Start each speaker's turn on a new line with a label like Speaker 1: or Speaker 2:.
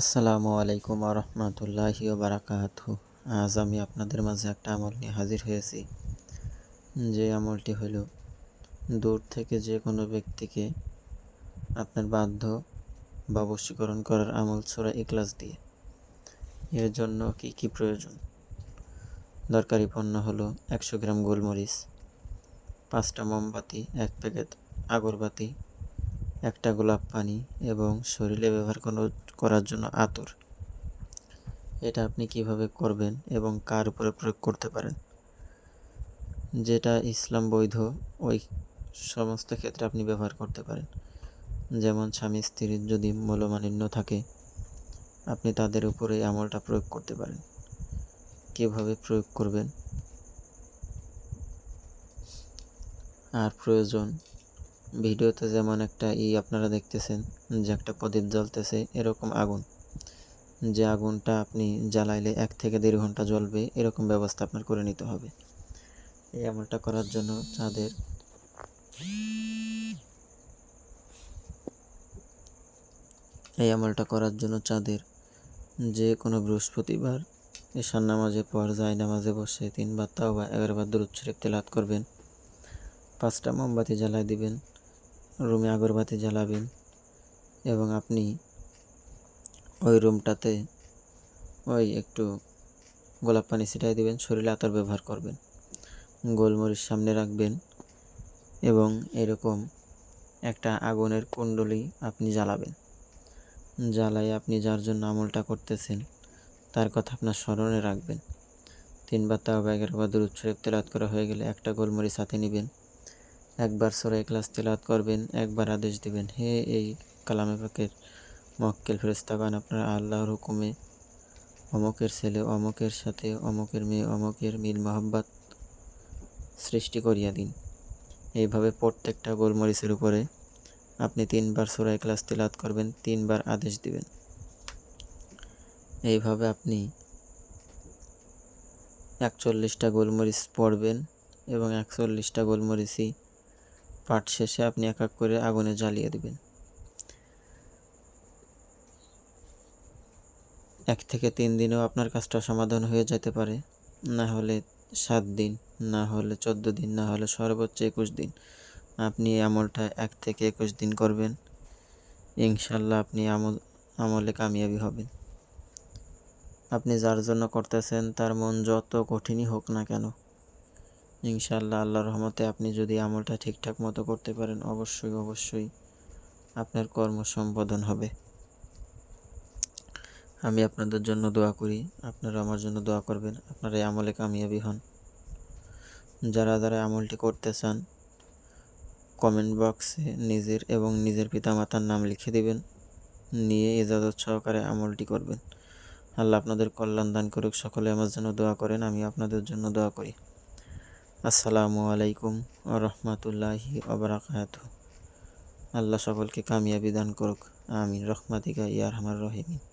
Speaker 1: আসসালামু আলাইকুম রহমতুল্লাহি বারাকাতু। আজ আমি আপনাদের মাঝে একটা আমল নিয়ে হাজির হয়েছি, যে আমলটি হলো, দূর থেকে যে কোনো ব্যক্তিকে আপনার বাধ্য বা বশীকরণ করার আমল ছোড়া ইকলাস দিয়ে। এর জন্য কি কি প্রয়োজন? দরকারি পণ্য হলো একশো গ্রাম গোলমরিচ, পাঁচটা মোমবাতি, এক প্যাকেট আগরবাতি একটা গোলাপ পানি এবং শরীরে ব্যবহার করার জন্য আতর। এটা আপনি কীভাবে করবেন এবং কার উপরে প্রয়োগ করতে পারেন? যেটা ইসলাম বৈধ, ওই সমস্ত ক্ষেত্রে আপনি ব্যবহার করতে পারেন। যেমন স্বামী স্ত্রীর যদি মূলমালিন্য থাকে, আপনি তাদের উপরে আমলটা প্রয়োগ করতে পারেন। কীভাবে প্রয়োগ করবেন? আর প্রয়োজন ভিডিওতে যেমন একটা ই আপনারা দেখতেছেন যে একটা প্রদীপ জ্বলতেছে, এরকম আগুন। যে আগুনটা আপনি জ্বালাইলে এক থেকে দেড় ঘণ্টা জ্বলবে, এরকম ব্যবস্থা আপনার করে নিতে হবে। এই আমলটা করার জন্য চাঁদের এই আমলটা করার জন্য চাঁদের যে কোনো বৃহস্পতিবার ঈশান নামাজে পর যায়, নামাজে বসে তিনবার তাও বা এগারোবার দূর শরীফ তেলাত করবেন। পাঁচটা মোমবাতি জ্বালায় দিবেন। রুমে আগরবাতি জ্বালাবেন এবং আপনি ওই রুমটাতে ওই একটু গোলাপ পানি ছিটাই দিবেন শরীরে আতর ব্যবহার করবেন। গোলমরিচ সামনে রাখবেন এবং এরকম একটা আগুনের কুণ্ডলি আপনি জ্বালাবেন। জ্বালাই আপনি যার জন্য আমলটা করতেছেন, তার কথা আপনার স্মরণে রাখবেন। তিনবার তাও ব্যাগের বা দূর শরীফ তেলাত করা হয়ে গেলে একটা গোলমরিচ হাতে নেবেন। একবার সোরাই ক্লাস তেলাত করবেন, একবার আদেশ দিবেন, হে এই কালামে পাকের মক্কেল ফেরেস্তাগান আপনার আল্লাহর হুকুমে অমকের ছেলে, অমকের সাথে, অমকের মেয়ে, অমকের মিল, মহাব্বাত সৃষ্টি করিয়া দিন। এইভাবে প্রত্যেকটা গোলমরিচের উপরে আপনি তিনবার সোরাই ক্লাস তেলাত করবেন, তিনবার আদেশ দিবেন। এইভাবে আপনি একচল্লিশটা গোলমরিচ পড়বেন এবং একচল্লিশটা গোলমরিচই পাট শেষে আপনি এক এক করে আগুনে জ্বালিয়ে দিবেন। এক থেকে তিন দিনেও আপনার কাজটা সমাধান হয়ে যেতে পারে। না হলে সাত দিন, না হলে চোদ্দ দিন, না হলে সর্বোচ্চ একুশ দিন। আপনি আমলটা এক থেকে একুশ দিন করবেন। ইনশাল্লাহ আপনি আমল, আমলে কামিয়াবি হবেন। আপনি যার জন্য করতেছেন, তার মন যত কঠিনই হোক না কেন ইনশাল্লাহ আল্লাহর রহমতে আপনি যদি আমলটা ঠিকঠাক মতো করতে পারেন, অবশ্যই অবশ্যই আপনার কর্ম সম্পাদন হবে। আমি আপনাদের জন্য দোয়া করি, আপনারা আমার জন্য দোয়া করবেন, আপনারা এই আমলে কামিয়াবি হন। যারা যারা আমলটি করতে চান কমেন্ট বক্সে নিজের এবং নিজের পিতামাতার নাম লিখে দেবেন, নিয়ে ইজাজত সহকারে আমলটি করবেন। আল্লাহ আপনাদের কল্যাণ দান করুক, সকলে আমার জন্য দোয়া করেন আমি আপনাদের জন্য দোয়া করি। আসসালামু আলাইকুম রহমতুল্লাহি অবরাকাত আল্লাহ সকলকে কামিয়াবি দান করুক। আমিন। রহমাতিকা ইয়ার রহমান রহিমিন।